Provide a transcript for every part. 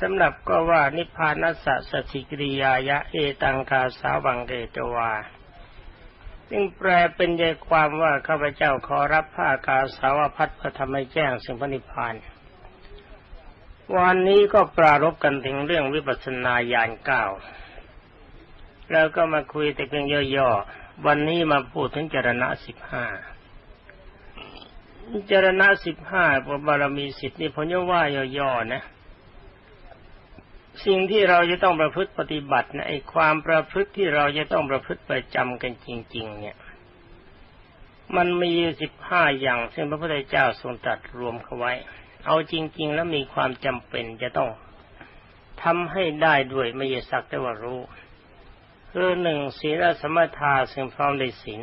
สำหรับก็ว่านิพพานัสสะสถิกริยายะเอตังคาสาวังเกตวาซึ่งแปลเป็นใจความว่าข้าพเจ้าขอรับผ้ากาสาวพัดพระธรรมแจ้งสิ่งพระนิพพานวันนี้ก็ปรารบกันถึงเรื่องวิปัสสนาญาณเก้าแล้วก็มาคุยแต่เพียงย่อๆวันนี้มาพูดถึงจรณะสิบห้าจรณะสิบห้าพระบารมีสิทธิ์นี่ผมจะว่าย่อๆนะ สิ่งที่เราจะต้องประพฤติปฏิบัตินะไอ้ความประพฤติที่เราจะต้องประพฤติประจำกันจริง ๆ เนี่ย มันมีสิบห้าอย่าง ซึ่งพระพุทธเจ้าทรงตรัสรวมเข้าไว้ เอาจริง ๆ แล้วมีความจำเป็นจะต้องทำให้ได้ด้วยไม่ใช่สักแต่ว่ารู้คือหนึ่งศีลสมถะซึ่งพร้อมในศีล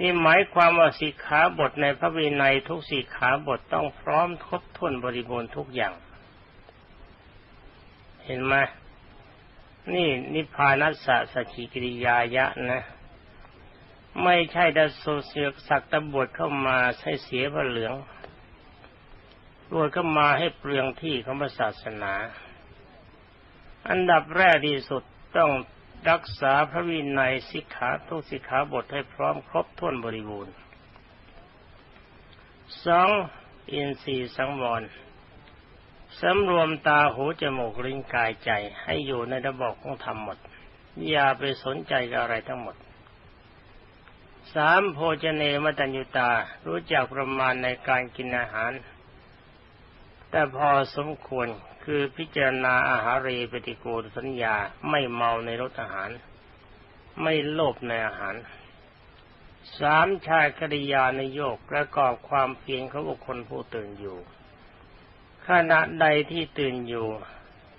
นี่หมายความว่าสิกขาบทในพระวินัยทุกสิกขาบทต้องพร้อมครบถ้วนบริบูรณ์ทุกอย่าง เห็นไหมนี่นิพพานัสสะสกิกิริยายะนะ ไม่ใช่ดัสโซเสียกสักตะบวชเข้ามาให้เสียพระเหลืองบวชเข้ามาให้เปลืองที่ของศาสนา อันดับแรกที่สุดต้องรักษาพระวินัยสิกขาทุกสิกขาบทให้พร้อมครบถ้วนบริบูรณ์สองอินทรีย์สังวร สำรวมตาหูจมูกลิ้นกายใจให้อยู่ในระบบของธรรมหมด อย่าไปสนใจกับอะไรทั้งหมด สามโภชเนมตัญญุตารู้จักประมาณในการกินอาหาร แต่พอสมควรคือพิจารณาอาหารเรปฏิโกสัญญาไม่เมาในรสอาหาร ไม่โลภในอาหารสามชายคริยาในโยกประกอบความเพียรของบุคคลผู้ตื่นอยู่ ขณะใดที่ตื่นอยู่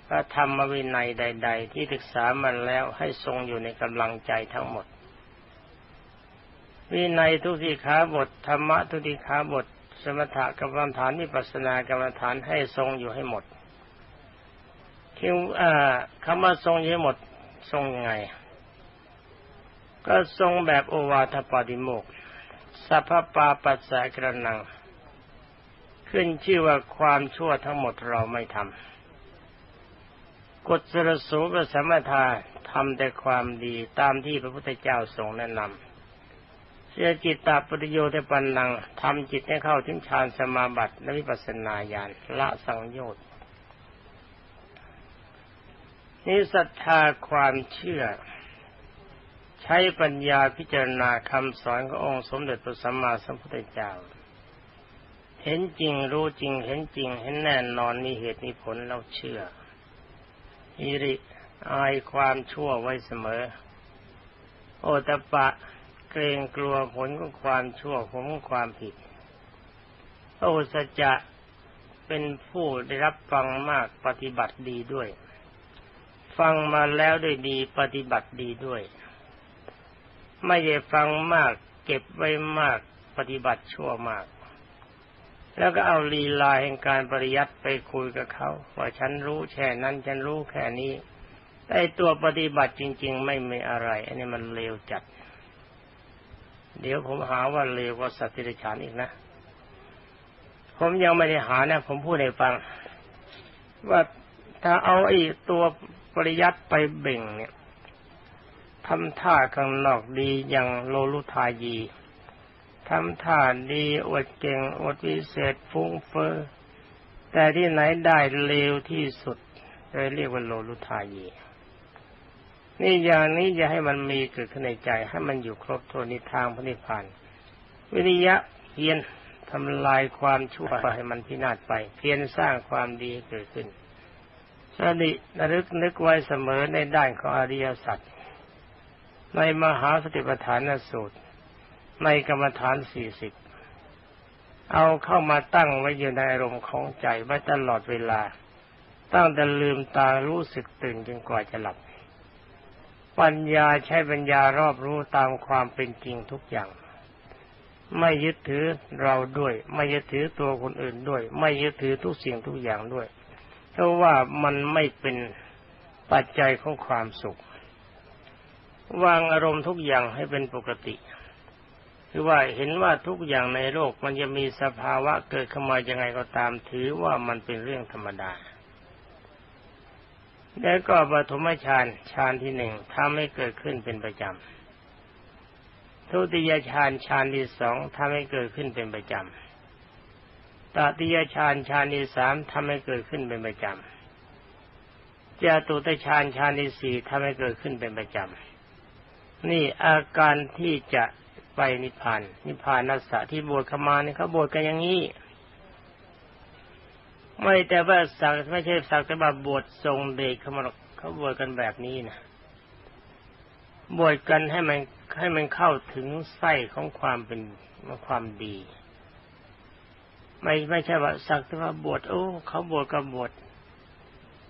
พระธรรมวินัยใด ๆ ที่ศึกษามาแล้วให้ทรงอยู่ในกำลังใจทั้งหมด วินัยทุติขาบทธรรมะทุติขาบท สมถะกรรมฐานวิปัสสนากรรมฐานให้ทรงอยู่ให้หมดคิวคำว่าทรงเยอะหมดทรงยังไง ก็ทรงแบบโอวาทปาติโมกสัพพปาปัสสะกระนัง ขึ้นชื่อว่าความชั่วทั้งหมดเราไม่ทำกฎสรสูปสมถาทำแต่ความดีตามที่พระพุทธเจ้าทรงแนะนำเสียจิตตาปริโยตปันนังทำจิตให้เข้าถึงฌานสมาบัติและวิปัสสนาญาณละสังโยชน์นี่ศรัทธาความเชื่อ ใช้ปัญญาพิจารณาคำสอนขององค์สมเด็จพระสัมมาสัมพุทธเจ้า เห็นจริงรู้จริง เห็นจริง เห็นแน่นอนมีเหตุมีผลเราเชื่ออิริอายความชั่วไว้เสมอ โอตปะเกรงกลัวผลของความชั่วผลของความผิด โอสจะเป็นผู้ได้รับฟังมากปฏิบัติดีด้วย ฟังมาแล้วด้วยดีปฏิบัติดีด้วย ไม่ได้ฟังมากเก็บไว้มากปฏิบัติชั่วมาก แล้วก็เอาลีลาแห่งการปริยัติไปคุยกับเขาว่าฉันรู้แค่นั้นฉันรู้แค่นี้ไอตัวปฏิบัติจริง ๆ ไม่มีอะไร อันนี้มันเลวจัด เดี๋ยวผมหาว่าเลวกว่าสัตว์ที่ฉานอีกนะ ผมยังไม่ได้หานะผมพูดให้ฟัง ว่าถ้าเอาไอ้ตัวปริยัติไปเบ่งเนี่ยทำท่าข้างนอกดีอย่างโลลุทายี ทำท่าดีอวดเก่งอดวิเศษฟุ้งเฟอ้อแต่ที่ไหนได้เลวที่สุดเลยเรียกว่าโลลุทายีนี่อย่างนี้จะให้มันมีเกิดขึ้นในใจ ให้มันอยู่ครบถ้วนในทางพระนิพพานวิริยะเพียรทำลายความชั่วให้มันพินาศไป เพียรสร้างความดีเกิดขึ้นสติระลึกนึกไว้เสมอในด้านของอริยสัจในมหาสติปัฏฐานสูตร ในกรรมฐานสี่สิบเอาเข้ามาตั้งไว้อยู่ในอารมณ์ของใจไว้ตลอดเวลา ตั้งแต่ลืมตารู้สึกตื่นจนกว่าจะหลับ ปัญญาใช้ปัญญารอบรู้ตามความเป็นจริงทุกอย่าง ไม่ยึดถือเราด้วย ไม่ยึดถือตัวคนอื่นด้วย ไม่ยึดถือทุกสิ่งทุกอย่างด้วย เพราะว่ามันไม่เป็นปัจจัยของความสุข วางอารมณ์ทุกอย่างให้เป็นปกติ คือว่าเห็นว่าทุกอย่างในโลกมันจะมีสภาวะเกิดขึ้นมายังไงก็ตามถือว่ามันเป็นเรื่องธรรมดา แล้วก็ปฐมฌานฌานที่หนึ่งทำให้เกิดขึ้นเป็นประจำทุติยฌานฌานที่สองทำให้เกิดขึ้นเป็นประจำตติยฌานฌานที่สามทำให้เกิดขึ้นเป็นประจำจตุตฌานฌานที่สี่ทำให้เกิดขึ้นเป็นประจำนี่อาการที่จะ ไปนิพพานนิพพานนัสสะที่บวชขมาเนี่ยเขาบวชกันอย่างนี้ไม่แต่ว่าสักไม่ใช่สักแต่ว่าบวชทรงเดชเขามาเขาบวชกันแบบนี้นะบวชกันให้มันให้มันเข้าถึงไส้ของความเป็นความดี ไม่ไม่ใช่ว่าสักแต่ว่าบวชโอ้เขาบวชก็บวช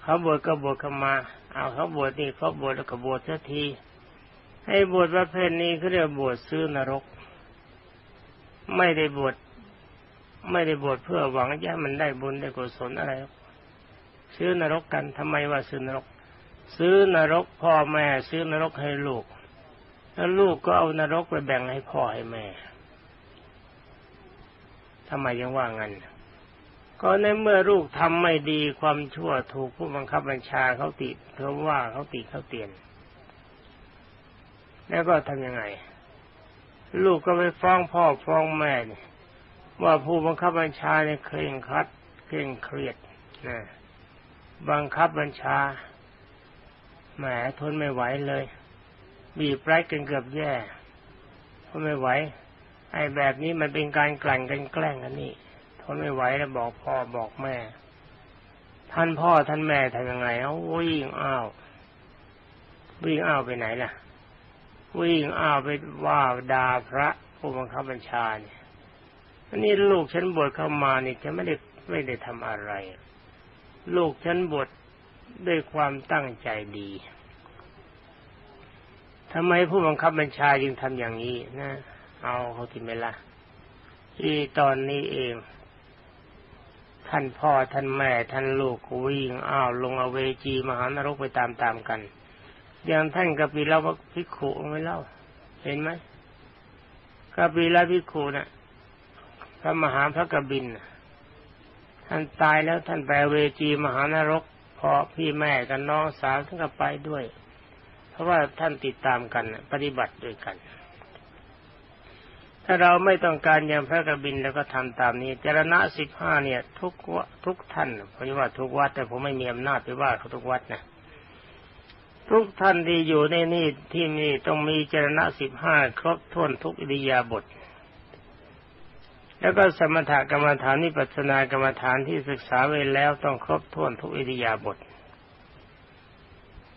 เขาบวชก็บวชขมา เอาเขาบวชนี่เขาบวชแล้วก็บวชสักที ให้บวชประเภทนี้เขาเรียกบวชซื้อนรก ไม่ได้บวชไม่ได้บวชเพื่อหวังจะมันได้บุญได้กุศลอะไร ซื้อนรกกันทำไมว่าซื้อนรก ซื้อนรกพ่อแม่ ซื้อนรกให้ลูก แล้วลูกก็เอานรกไปแบ่งให้พ่อให้แม่ทำไมยังว่างั้นก็ในเมื่อลูกทำไม่ดีความชั่วถูกผู้บังคับบัญชาเขาติเขาว่าเขาติเขาเตียน แล้วก็ทำยังไง ลูกก็ไปฟ้องพ่อฟ้องแม่เนี่ยว่าผู้บังคับบัญชาเนี่ยเคร่งครัดเคร่งเครียดนะบังคับบัญชาแหมทนไม่ไหวเลยบีบไร้กันเกือบแย่ทนไม่ไหว ไอ้แบบนี้มันเป็นการกลั่นกันแกล้งกันนี่ทนไม่ไหวแล้วบอกพ่อบอกแม่ ท่านพ่อท่านแม่ทำยังไงเอาวิ่งอ้าววิ่งอ้าวไปไหนล่ะ วิ่งอ้าวไปว่าด่าพระผู้บังคับบัญชาเนี่ยอันนี้ลูกฉันบวชเข้ามานี่ฉันไม่ได้ไม่ได้ทำอะไร ลูกฉันบวชด้วยความตั้งใจดีทำไมผู้บังคับบัญชาจึงทำอย่างนี้นะ เอาเขาที่ไม่ละที่ตอนนี้เอง ท่านพ่อท่านแม่ท่านลูกวิ่งอ้าวลงอเวจีมหานรกไปตามๆกัน อย่างท่านกปีลาพิกขุไม่เล่า เห็นไหมกปีลาพิกขุนะ่ะพระมหาพระกบินท่านตายแล้วท่านไปเวจีมหานรกพอพี่แม่กับน้องสาวท่านก็ไปด้วย เพราะว่าท่านติดตามกันปฏิบัติด้วยกัน ถ้าเราไม่ต้องการอย่างพระกบินแล้วก็ทำตามนี้เจรณะสิบห้าเนี่ย ทุกวทุกท่านผมว่าทุกวัดแต่ผมไม่มีอำนาจไปว่าเขาทุกวัดนะ ทุกท่านที่อยู่ในนี่ที่นี่ต้องมีเจรณะสิบห้าครบถ้วนทุกอิริยาบถแล้วก็สมถกรรมฐานนิปัสนากรรมฐานที่ศึกษาไว้แล้วต้องครบถ้วนทุกอิริยาบถ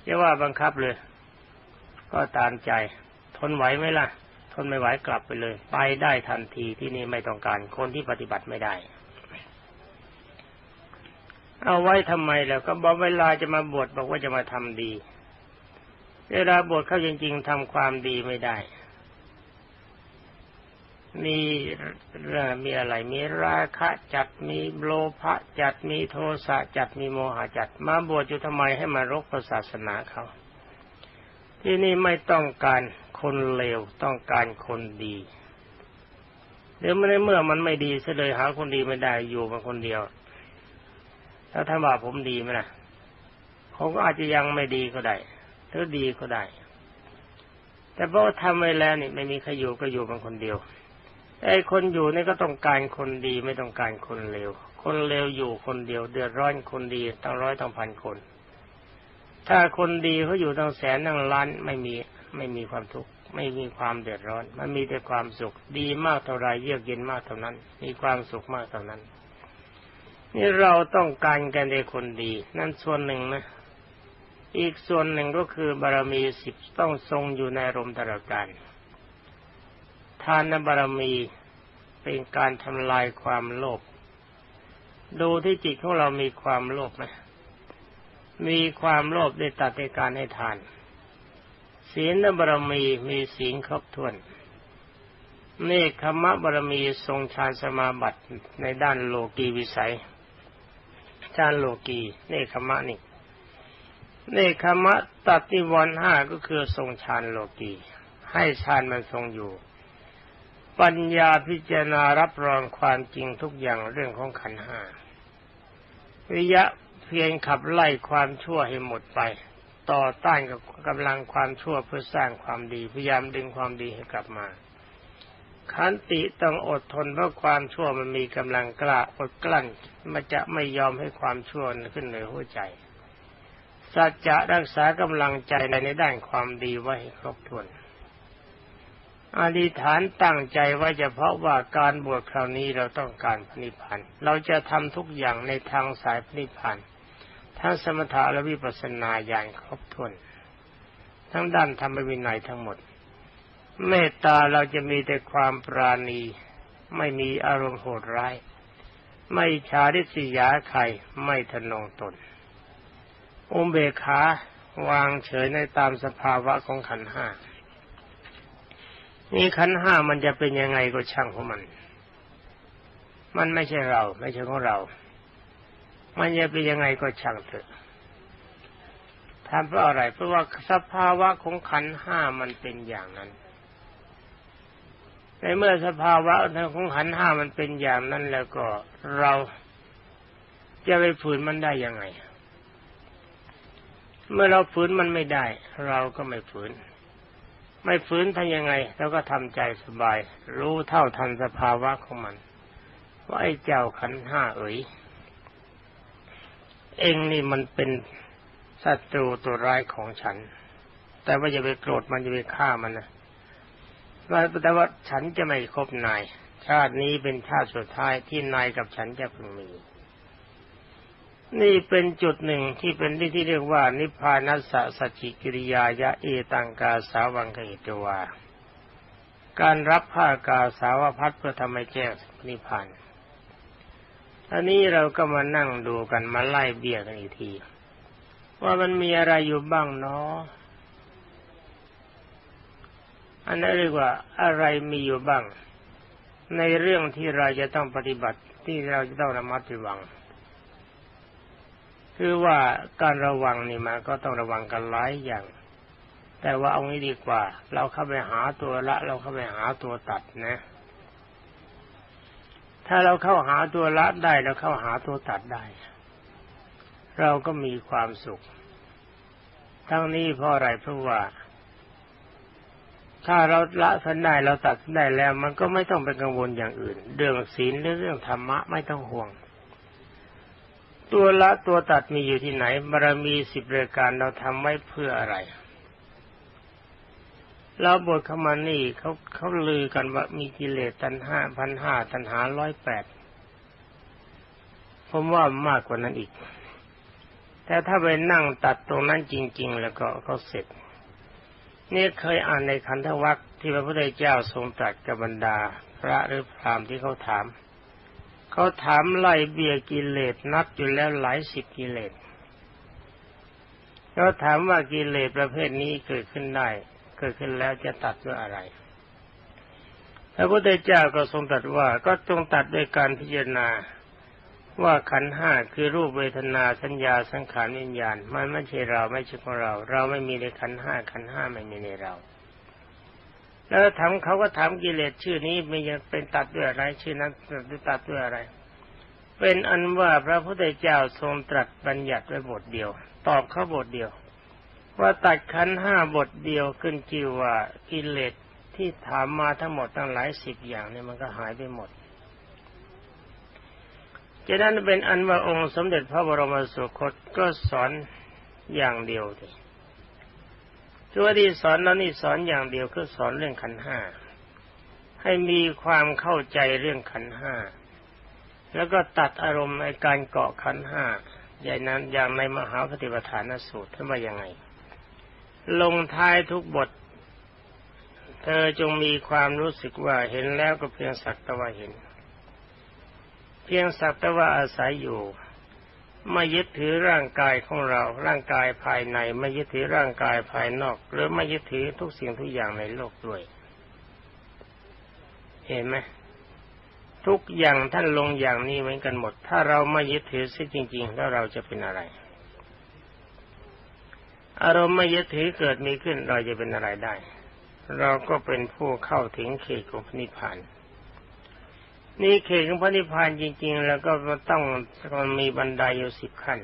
จะว่าบังคับเลย ก็ตามใจ ทนไหวไหมล่ะ ทนไม่ไหวกลับไปเลย ไปได้ทันทีที่นี่ไม่ต้องการ คนที่ปฏิบัติไม่ได้ เอาไว้ทำไมแล้วก็บอกเวลาจะมาบวชบอกว่าจะมาทำดี เวลาบวชเข้าจริง ๆทำความดีไม่ได้ มีมีอะไร มีราคะจัด มีโลภะจัด มีโทสะจัด มีโมหะจัด มาบวชอยู่ทำไมให้มารกศาสนาเขา ที่นี่ไม่ต้องการคนเลว ต้องการคนดีเดี๋ยวไม่เมื่อมันไม่ดีเสเลยหาคนดีไม่ได้อยู่มาคนเดียว ถ้าท่านว่าผมดีไหมนะผมก็อาจจะยังไม่ดีก็ได้ หรือดีก็ได้ แต่เพราะทำไว้แล้วนี่ไม่มีใครอยู่ก็อยู่เป็นคนเดียวไอ้คนอยู่นี่ก็ต้องการคนดีไม่ต้องการคนเลว คนเลวอยู่คนเดียว เดือดร้อนคนดีตั้งร้อยตั้งพันคน ถ้าคนดีเขาอยู่ตั้งแสนตั้งล้านไม่มีไม่มีความทุกข์ไม่มีความเดือดร้อน มันมีแต่ความสุข ดีมากเท่าไรเยือกเย็นมากเท่านั้น มีความสุขมากเท่านั้น นี่เราต้องการกันในคนดี นั่นส่วนหนึ่งนะ อีกส่วนหนึ่งก็คือบารมีสิบต้องทรงอยู่ในรมตลกาลทานบารมีเป็นการทำลายความโลภดูที่จิตของเรามีความโลภไหมมีความโลภได้ตัดในการให้ทาน ศีลบารมีมีศีลครบถ้วนเนคขมะบารมีทรงฌานสมาบัติในด้านโลกีวิสัยฌานโลกีเนคขมะนี่ เนคขมะตัดนิวรณ์ห้าก็คือทรงฌานโลกีให้ฌานมันทรงอยู่ ปัญญาพิจารณารับรองความจริงทุกอย่างเรื่องของขันห้าวิยะเพียงขับไล่ความชั่วให้หมดไป ต่อต้านกับกำลังความชั่วเพื่อสร้างความดีพยายามดึงความดีให้กลับมาขันติต้องอดทนเพราะความชั่วมันมีกำลังกล้าอดกลั้นมันจะไม่ยอมให้ความชั่วขึ้นเหนือหัวใจ สัจจะรักษากำลังใจในด้านความดีไว้ครบถ้วนอธิษฐานตั้งใจว่าเฉพาะว่าการบวชคราวนี้เราต้องการพนิพพานเราจะทำทุกอย่างในทางสายพนิพพานทั้งสมถะและวิปัสสนาอย่างครบถ้วน ทั้งด้านธรรมวินัยทั้งหมด เมตตาเราจะมีแต่ความปราณี ไม่มีอารมณ์โหดร้าย ไม่ชาดิสิยาใครไม่ทนงตน อุเบกขาวางเฉยในตามสภาวะของขันห้านี่ขันห้ามันจะเป็นยังไงก็ช่างของมัน มันไม่ใช่เรา ไม่ใช่ของเรา มันจะเป็นยังไงก็ช่างเถอะทำเพราะอะไร เพราะว่าสภาวะของขันห้ามันเป็นอย่างนั้นในเมื่อสภาวะของขันห้ามันเป็นอย่างนั้นแล้วก็เราจะไปฝืนมันได้ยังไง เมื่อเราฝืนมันไม่ได้ เราก็ไม่ฝืน ไม่ฝืนทำยังไงแล้วก็ทำใจสบาย รู้เท่าทันสภาวะของมัน ว่าไอ้เจ้าขันห้าเอ๋ยเองนี่มันเป็นศัตรูตัวร้ายของฉัน แต่ว่าอย่าไปโกรธมันอย่าไปฆ่ามันนะแต่ว่าฉันจะไม่คบนาย ชาตินี้เป็นชาติสุดท้ายที่นายกับฉันจะพึงมี นี่เป็นจุดหนึ่งที่เป็นที่ที่เรียกว่า นิพพานัสสะสจิกิริยายะเอตังกาสาวังเกตวาการรับผ้ากาสาวพัดเพื่อทำให้แจ้งนิพพานอันนี้เราก็มานั่งดูกันมาไล่เบี้ยกันอีกที ว่ามันมีอะไรอยู่บ้างเนาะอันนั้นเรียกว่าอะไรมีอยู่บ้าง ในเรื่องที่เราจะต้องปฏิบัติที่เราจะต้องระมัดระวัง คือว่าการระวังนี่มาก็ต้องระวังกันหลายอย่าง แต่ว่าเอางี้ดีกว่า เราเข้าไปหาตัวละ เราเข้าไปหาตัวตัดนะ ถ้าเราเข้าหาตัวละได้เราเข้าหาตัวตัดได้ เราก็มีความสุข ทั้งนี้เพราะอะไรเพราะว่า ถ้าเราละสันได้เราตัดสันได้แล้ว มันก็ไม่ต้องไปกังวลอย่างอื่น เรื่องศีลหรือเรื่องธรรมะไม่ต้องห่วง ตัวละตัวตัดมีอยู่ที่ไหนบารมีสิบรายการเราทำไว้เพื่ออะไรเราบทขมานี่เขาเขาลือกันว่ามีกิเลสตันห้าพันห้าตันหาร้อยแปดผมว่ามากกว่านั้นอีก แต่ถ้าไปนั่งตัดตรงนั้นจริง ๆ แล้วก็เขาเสร็จนี่เคยอ่านในคันธวัคที่พระพุทธเจ้าทรงตรัสกับบรรดา พระหรือพรามที่เขาถาม เขาถามไล่เบียกิเลสนับอยู่แล้วหลายสิบกิเลสเขาถามว่ากิเลสประเภทนี้เกิดขึ้นได้ เกิดขึ้นแล้วจะตัดด้วยอะไรพระพุทธเจ้าก็ทรงตรัสว่าก็จงตัดด้วยการพิจารณาว่าขันห้าคือรูปเวทนาสัญญาสังขารวิญญาณ มันไม่ใช่เราไม่ใช่ของเรา เราไม่มีในขันห้าขันห้าไม่มีในเรา แล้วถามเขาก็ถามกิเลสชื่อนี้มีเป็นตัดด้วยอะไร ชื่อนั้นตัดด้วยอะไร เป็นอันว่าพระพุทธเจ้าทรงตรัสบัญญัติไว้บทเดียว ตอบเขาบทเดียว ว่าตัดขันห้าบทเดียวขึ้นชื่อว่ากิเลสที่ถามมาทั้งหมดตั้งหลายสิบอย่างเนี่ยมันก็หายไปหมดจะนั้นเป็นอันว่าองค์สมเด็จพระบรมสุคตก็สอนอย่างเดียวเลย ตัวที่สอนแล้วนี่สอนอย่างเดียวคือสอนเรื่องขันห้าให้มีความเข้าใจเรื่องขันห้าแล้วก็ตัดอารมณ์ในการเกาะขันห้าอย่างนั้นอย่างในมหาปฏิปทานสูตรท่านว่ายังไง ลงท้ายทุกบท เธอจงมีความรู้สึกว่าเห็นแล้วก็เพียงสักแต่ว่าเห็น เพียงสักแต่ว่าอาศัยอยู่ ไม่ยึดถือร่างกายของเรา ร่างกายภายใน ไม่ยึดถือร่างกายภายนอก หรือไม่ยึดถือทุกสิ่งทุกอย่างในโลกด้วย เห็นไหมทุกอย่างท่านลงอย่างนี้เหมือนกันหมด ถ้าเราไม่ยึดถือซิจริง ๆ แล้วเราจะเป็นอะไร อารมณ์ไม่ยึดถือเกิดมีขึ้นเราจะเป็นอะไรได้ เราก็เป็นผู้เข้าถึงเขตของพระนิพพาน นี่เขตของพระนิพพานจริง ๆ แล้วก็ต้องมันมีบันไดอยู่สิบขั้น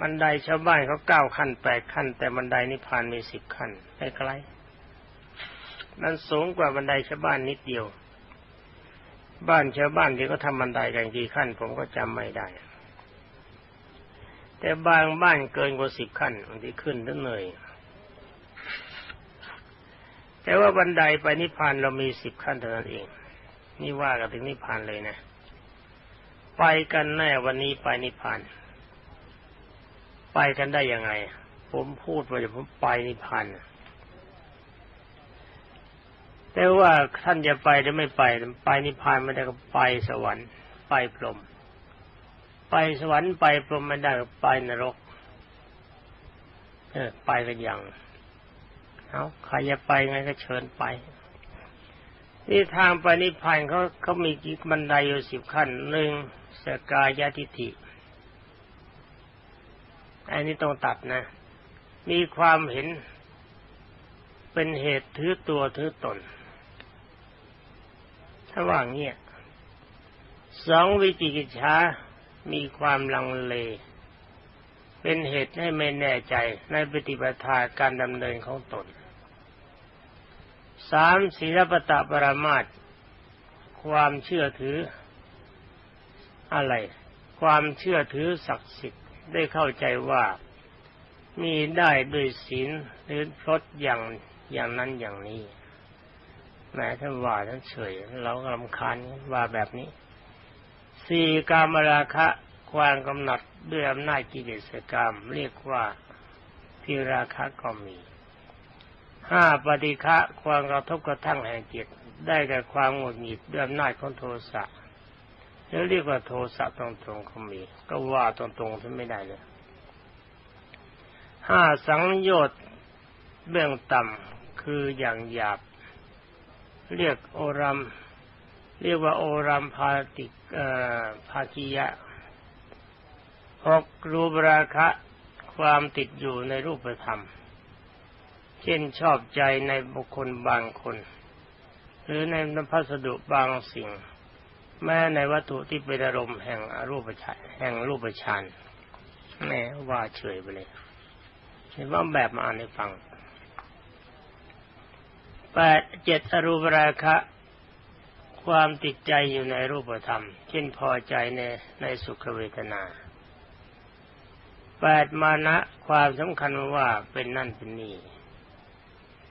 บันไดชาวบ้านเขาเก้าขั้นแปดขั้น แต่บันไดนิพพานมีสิบขั้นใกล้ๆมันสูงกว่าบันไดชาวบ้านนิดเดียว บ้านชาวบ้านที่เขาทำบันไดกันกี่ขั้น ผมก็จำไม่ได้ แต่บางบ้านเกินกว่าสิบขั้นบางทีขึ้นตั้งเหนื่อยแต่ว่าบันไดไปนิพพานเรามีสิบขั้นเท่านั้นเอง นี่ว่ากันถึงนิพพานเลยนะ ไปกันแน่วันนี้ไปนิพพาน ไปกันได้ยังไง ผมพูดว่าจะผมไปนิพพานแต่ว่าท่านจะไปหรือไม่ไป ไปนิพพานไม่ได้ก็ไปสวรรค์ ไปพรหมไปสวรรค์ไปพรหมไม่ได้ก็ไปนรก เออไปกันอย่างเอาใครจะไปไงก็เชิญไป นี่ทางไปนิพพานเขาเขามีกี่บันไดอยู่สิบขั้นหนึ่งสกายทิฐิอันนี้ต้องตัดนะ มีความเห็นเป็นเหตุถือตัวถือตน ถ้าว่าเงี้ยสองวิจิกิจฉามีความลังเล เป็นเหตุให้ไม่แน่ใจในปฏิบัติการดำเนินของตน สามศีลปตะปรามาตความเชื่อถืออะไร ความเชื่อถือศักดิ์สิทธิ์ได้เข้าใจว่ามีได้ด้วยศีลหรือพรตอย่างอย่างนั้นอย่างนี้แม้ท่านว่าท่านเฉยเราก็ลำคาญว่าแบบนี้ สี่กามราคะความกำหนัดด้วยอำนาจกิเลสกรรม เรียกว่าพิราคะก็มี ห้าปฏิฆะความกระทบกระทั่งแห่งจิตได้แก่ความหงุดหงิดด้วยอำนาจของโทสะแล้วเรียกว่าโทสะตรงๆก็มี ก็ว่าตรงๆท่านไม่ได้เลยห้าสังโยชน์เบื้องต่ำคืออย่างหยาบ เรียกโอรัม เรียกว่าโอรัมพาติภาคิยะหกรูปราคะ ความติดอยู่ในรูปธรรม เช่นชอบใจในบุคคลบางคน หรือในพัสดุบางสิ่ง แม้ในวัตถุที่เป็นอารมณ์แห่งรูปฌานแห่งรูปฌานแม่ว่าเฉยไปเลยเห็นว่าแบบมาอ่านให้ฟังแปดเจ็ดอรูปราคะ ความติดใจอยู่ในรูปธรรม เช่นพอใจในในสุขเวทนาแปดมานะความสำคัญว่าเป็นนั่นเป็นนี่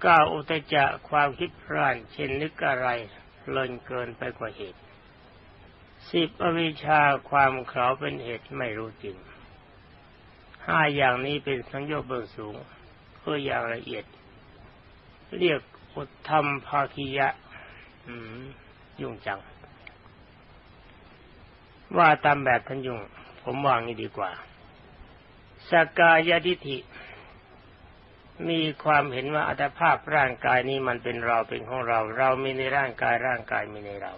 ก้าอุตจะความคิดพร่านเช่นนึกอะไรเลินเกินไปกว่าเหตุสิบอวิชาความเขาเป็นเหตุไม่รู้จริงห้าอย่างนี้เป็นสังโยชน์เบื้องสูงเพื่ออย่างละเอียด เรียกอุทธรรมภาคียะยุ่งจัง ว่าตามแบบท่านยุ่ง ผมวางนี้ดีกว่าสกายทิฐิ มีความเห็นว่าอัตภาพร่างกายนี้มันเป็นเราเป็นของเรา เรามีในร่างกายร่างกายมีในเรา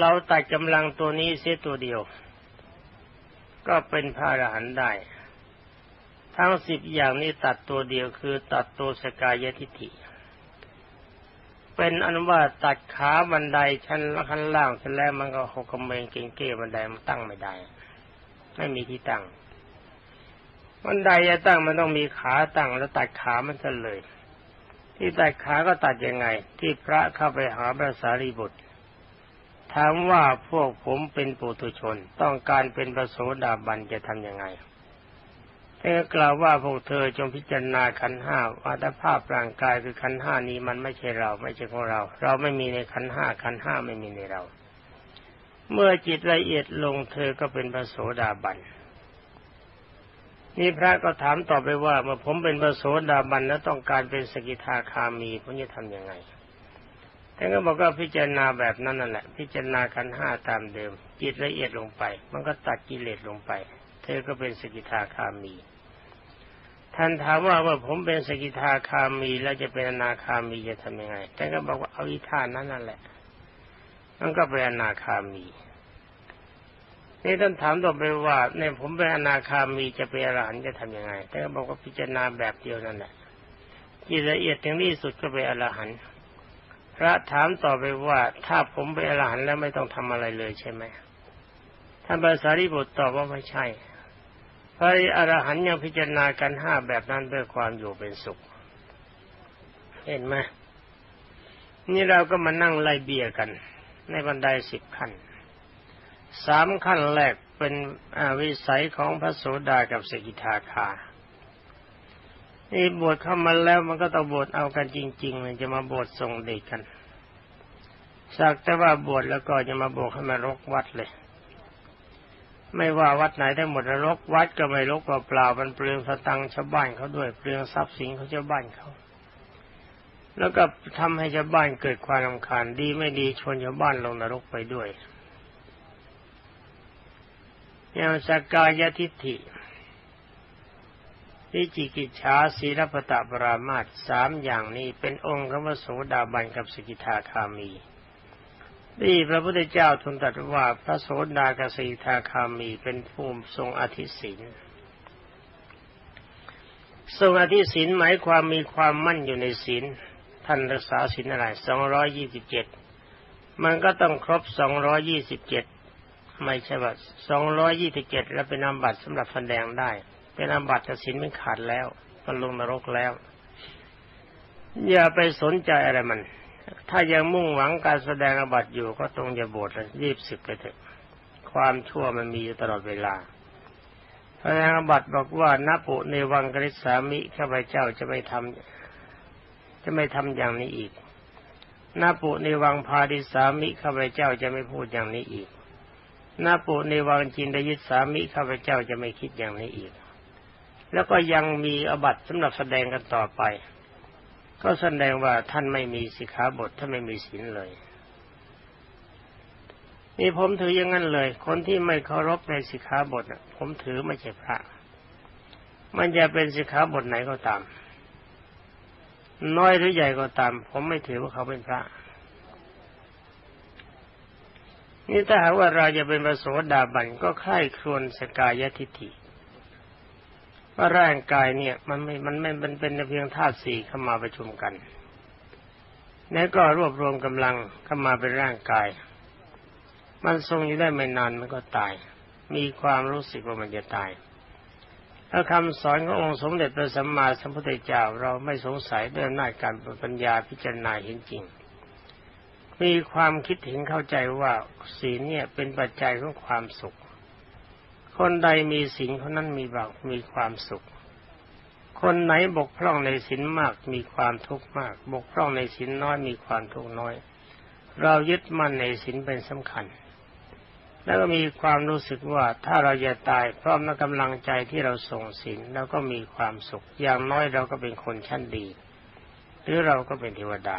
เราตัดกำลังตัวนี้เสียตัวเดียว ก็เป็นพระอรหันต์ได้ ทั้งสิบอย่างนี้ตัดตัวเดียวคือตัดตัวสกายทิฏฐิเป็นอันว่าตัดขาบันไดชั้นขั้นล่างเสร็จแล้วมันก็หกกำเมงเก่งเก้บันไดมันตั้งไม่ได้ ไม่มีที่ตั้ง บันไดจะตั้งมันต้องมีขาตั้งแล้วตัดขามันซะเลย ที่ตัดขาก็ตัดยังไง ที่พระเข้าไปหาพระสารีบุตรถามว่าพวกผมเป็นปุถุชน ต้องการเป็นพระโสดาบันจะทำยังไงเธอกล่าวว่าพวกเธอจงพิจารณาขันห้าอัตภาพร่างกายคือขันห้านี้มันไม่ใช่เรา ไม่ใช่ของเรา เราไม่มีในขันห้าขันห้าไม่มีในเรา เมื่อจิตละเอียดลงเธอก็เป็นพระโสดาบัน นี่พระก็ถามต่อไปว่าเมื่อผมเป็นพระโสดาบันแล้วต้องการเป็นสกิทาคามีผมจะทำยังไงท่านก็บอกว่าพิจารณาแบบนั้นนั่นแหละ พิจารณาขันห้าตามเดิม จิตละเอียดลงไป มันก็ตัดกิเลสลงไป เธอก็เป็นสกิทาคามี ท่านถามว่าว่าผมเป็นสกิทาคามีแล้วจะเป็นอนาคามีจะทำยังไงท่านก็บอกว่าเอาอิท่านั้นนั่นแหละมันก็เป็นอนาคามี นี่ท่านถามต่อไปว่าเนี่ยผมเป็นอนาคามีจะเป็นอรหันต์จะทำยังไงท่านก็บอกว่าพิจารณาแบบเดียวนั่นแหละที่ละเอียดถึงที่สุดก็เป็นอรหันต์พระถามต่อไปว่า ถ้าผมเป็นอรหันต์แล้วไม่ต้องทำอะไรเลยใช่ไหมท่านภาษาริบุตรตอบว่าไม่ใช่พระอรหันต์ยังพิจารณากันห้าแบบนั้นด้วยความอยู่เป็นสุข เห็นไหมนี่เราก็มานั่งไล่เบียกัน ในบันไดสิบขั้น สามขั้นแรกเป็นวิสัยของพระโสดากับสกิทาคานี่บวชเข้ามาแล้วมันก็ต้องบวชเอากันจริงๆมันจะมาบวชส่งเด็กกัน สักแต่ว่าบวชแล้วก็จะมาบวชให้มารกวัดเลย ไม่ว่าวัดไหนได้หมดรกวัดก็ไม่รกเปล่าๆมันเปลืองสตังชาวบ้านเขาด้วยเปลืองทรัพย์สินเขาชาวบ้านเขาแล้วก็ทำให้ชาวบ้านเกิดความรำคาญดีไม่ดีชวนชาวบ้านลงนรกไปด้วย อย่างสกายทิฏฐิวิจิกิจฉาศีรปตะปรามาตสามอย่างนี้เป็นองค์คำว่าโสดาบันกับสกิทาคามีนี่พระพุทธเจ้าทูลตรัสว่าพระโสดากับสกิทาคามีเป็นภูมิทรงอธิศินทรงอธิศินหมายความมีความมั่นอยู่ในศีลท่านรักษาศีลอะไรสองร้อยี่สิบเจ็ดมันก็ต้องครบสองร้อยี่สิบเจ็ด ไม่ใช่ว่าสองร้อยยี่สิบเจ็ดแล้วเป็นนามบัตรสำหรับแสดงได้ เป็นอาบัติศีลไม่ขาดแล้วมันลงนรกแล้ว อย่าไปสนใจอะไรมัน ถ้ายังมุ่งหวังการแสดงอบัตอยู่ก็ตรงจะบวชรีบสึกไปเถอะความชั่วมันมีอยู่ตลอดเวลาพระนางบัตรบอกว่านัปุในวังกฤษสามิข้าพเจ้าจะไม่ทำจะไม่ทำอย่างนี้อีกนัปุในวังพาดิสามิข้าพเจ้าจะไม่พูดอย่างนี้อีก นัปุในวังจินดยิสามิข้าพเจ้าจะไม่คิดอย่างนี้อีก แล้วก็ยังมีอบัตสำหรับแสดงกันต่อไป ก็แสดงว่าท่านไม่มีสิกขาบทท่านไม่มีศีลเลยนี่ผมถืออย่างนั้นเลย คนที่ไม่เคารพในสิกขาบทผมถือไม่ใช่พระ มันจะเป็นสิกขาบทไหนก็ตาม น้อยหรือใหญ่ก็ตาม ผมไม่ถือว่าเขาเป็นพระ นี่ถ้าหากว่าเราจะเป็นพระโสดาบันก็ค่ายครวนสกายทิฏฐิว่าร่างกายเนี่ยมันไม่ มันไม่ มันเป็นเพียงธาตุสี่เข้ามาประชุมกัน แล้วก็รวบรวมกำลังเข้ามาเป็นร่างกาย มันทรงอยู่ได้ไม่นานมันก็ตาย มีความรู้สึกว่ามันจะตายถ้าคำสอนขององค์สมเด็จพระสัมมาสัมพุทธเจ้าเราไม่สงสัยด้วยหน้าการปัญญาพิจารณาเห็นจริง มีความคิดเห็นเข้าใจว่าศีลเนี่ยเป็นปัจจัยของความสุข คนใดมีศีลคนนั้นมีบากมีความสุข คนไหนบกพร่องในศีลมากมีความทุกข์มาก บกพร่องในศีลน้อยมีความทุกข์น้อย เรายึดมั่นในศีลเป็นสำคัญ แล้วก็มีความรู้สึกว่าถ้าเราจะตายพร้อมในกำลังใจที่เราส่งศีลแล้วก็มีความสุข อย่างน้อยเราก็เป็นคนชั้นดี หรือเราก็เป็นเทวดา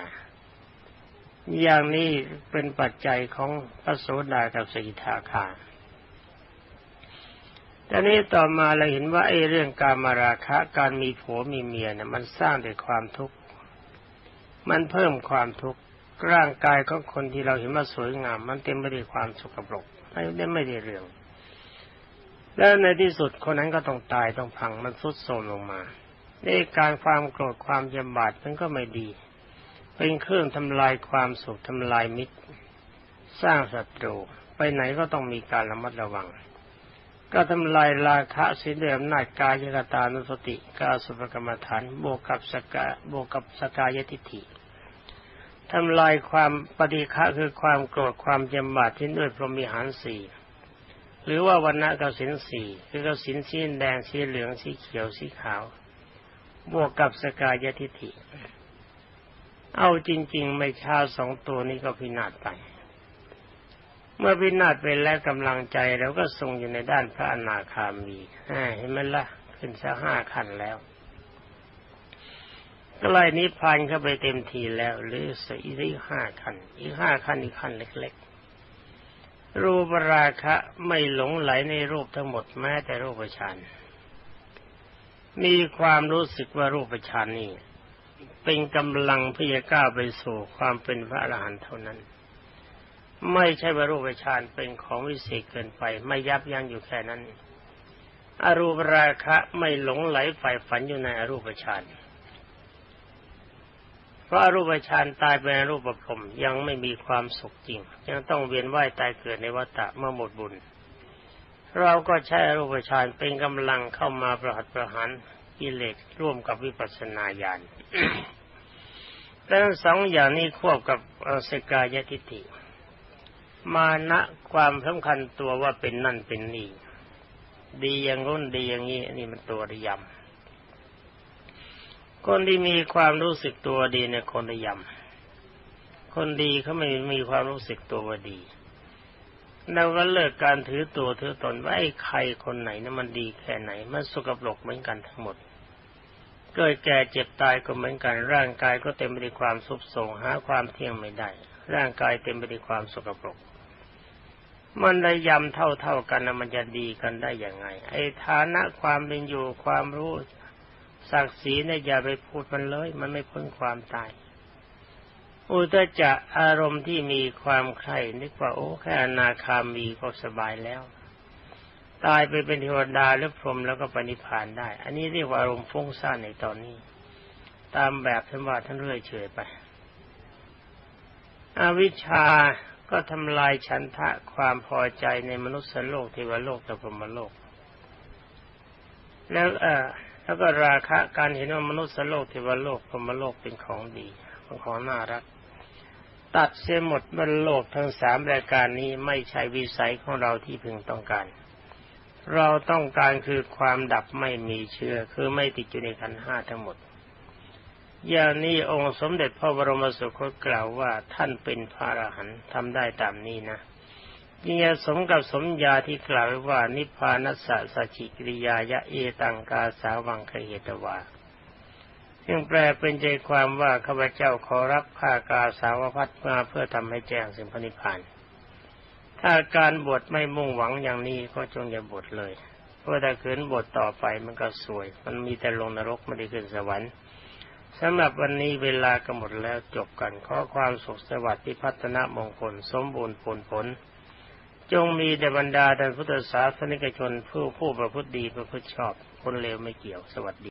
อย่างนี้เป็นปัจจัยของพระโสดากับสกิทาคาแต่นี้ต่อมาเราเห็นว่าไอ้เรื่องการมาราคะการมีผัวมีเมียเนี่ยมันสร้างแต่ความทุกข์ มันเพิ่มความทุกข์ร่างกายของคนที่เราเห็นว่าสวยงาม มันเต็มไปด้วยความสกปรกไม่ได้ไม่ได้เรื่อง แล้วในที่สุดคนนั้นก็ต้องตายต้องพังมันทุดโทรมลงมาในการความโกรธความยำบาดมันก็ไม่ดี เป็นเครื่องทำลายความสุขทำลายมิตร สร้างศัตรู ไปไหนก็ต้องมีการระมัดระวัง ก็ทำลายราคะสินเดิมนาจกายกตานุสติกาสุภกรรมฐานบวกกับสกาบวกกับสกายทิฏฐิทำลายความปฏิฆะคือความโกรธความจำบาดที่ด้วยพรหมิหารสี่หรือว่าวันณะกสินสี่คือกสินสีแดงสีเหลืองสีเขียวสีขาว บวกกับสกายทิฏฐิ เอาจริง ๆ ไม่ช้าสองตัวนี้ก็พินาศไป เมื่อพินาศไปแล้วกำลังใจเราก็ทรงอยู่ในด้านพระอนาคามีเห็นไหมละ่ะ ขึ้นสักห้าขั้นแล้วก็ไล่นิพพานเข้าไปเต็มทีแล้วหรือสี่อีห้าขั้นอีกห้าขั้นอีกขั้นเล็ก ๆ รูปราคะไม่หลงไหลในรูปทั้งหมดแม้แต่รูปฌานมีความรู้สึกว่ารูปฌานนี้ เป็นกำลังพื่อจก้าไปสู่ความเป็นพระอรหันต์เท่านั้น ไม่ใช่ว่ารูปฌานเป็นของวิเศษเกินไป ไม่ยับยั้งอยู่แค่นั้น อรูปราคะไม่หลงไหลฝ่ายฝันอยู่ในอรูปฌานเพราะอรูปฌานตายเป็นรูปภพยังไม่มีความสุขจริง ยังต้องเวียนว่ายตายเกิดในวัฏฏะเมื่อหมดบุญ เราก็ใช้อรูปฌานเป็นกำลังเข้ามาประหัตประหารกิเลสร่วมกับวิปัสสนาญาณ ทั้งสองอย่างนี้ควบกับสกายทิฏฐิ มานะความสำคัญตัวว่าเป็นนั่นเป็นนี่ ดีอย่างง้นดีอย่างนี้นี่มันตัวระยำคนที่มีความรู้สึกตัวดีในคนระยำคนดีเขาไม่มีความรู้สึกตัวว่าดีเราก็เลิกการถือตัวถือตนว่าไอ้ใครคนไหนนะมันดีแค่ไหน มันสกปรกเหมือนกันทั้งหมด เกิดแก่เจ็บตายก็เหมือนกัน ร่างกายก็เต็มไปด้วยความสุบโทงหาความเที่ยงไม่ได้ ร่างกายเต็มไปด้วยความสกปรก มันระยำเท่าๆกันนะมันจะดีกันได้อย่างไง ไอ้ฐานะความเป็นอยู่ความรู้ศักดิ์ศรีเนี่ยอย่าไปพูดมันเลย มันไม่พ้นความตาย อุตจะอารมณ์ที่มีความใคร่นึกว่าโอ้แค่อนาคามีก็สบายแล้ว ตายไปเป็นเทวดาหรือพรหมแล้วก็ปณิพานได้ อันนี้เรียกว่าอารมณ์ฟุ้งซ่านในตอนนี้ ตามแบบท่านว่าท่านเรื่อยเฉยไป อวิชชาก็ทำลายฉันทะความพอใจในมนุษย์โลกเทวโลกและพรหมโลก แล้วเออแล้วก็ราคะการเห็นว่ามนุษย์โลกเทวโลกพรหมโลกเป็นของดีเป็นของน่ารัก ตัดเสียหมดบนโลกทั้งสามรายการนี้ไม่ใช่วิสัยของเราที่พึงต้องการ เราต้องการคือความดับไม่มีเชื้อคือไม่ติดอยู่ในขันห้าทั้งหมด อย่างนี้องค์สมเด็จพระบรมสุคตกล่าวว่าท่านเป็นพระอรหันต์ทำได้ตามนี้นะยิ่งสมกับสมญาที่กล่าวว่า นิพพานัสสะสัจิกิริยายะเอตังกาสาวังคเหตวาซึ่งแปลเป็นใจความว่าข้าพเจ้าขอรับข้ากาสาวพัดมาเพื่อทำให้แจ้งสิ่งพนิพพาน ถ้าการบวชไม่มุ่งหวังอย่างนี้ก็จงอย่าบวชเลย เพราะถ้าขืนบวชต่อไปมันก็สวย มันมีแต่ลงนรกไม่ได้ขึ้นสวรรค์สำหรับวันนี้เวลาก็หมดแล้วจบกันขอความสุขสวัสดิ์พิพัฒนมงคล สมบูรณ์ผลผล จงมีแด่บรรดาท่านพุทธศาสนิกชนผู้ผู้ประพฤติดีประพฤติชอบ คนเลวไม่เกี่ยวสวัสดี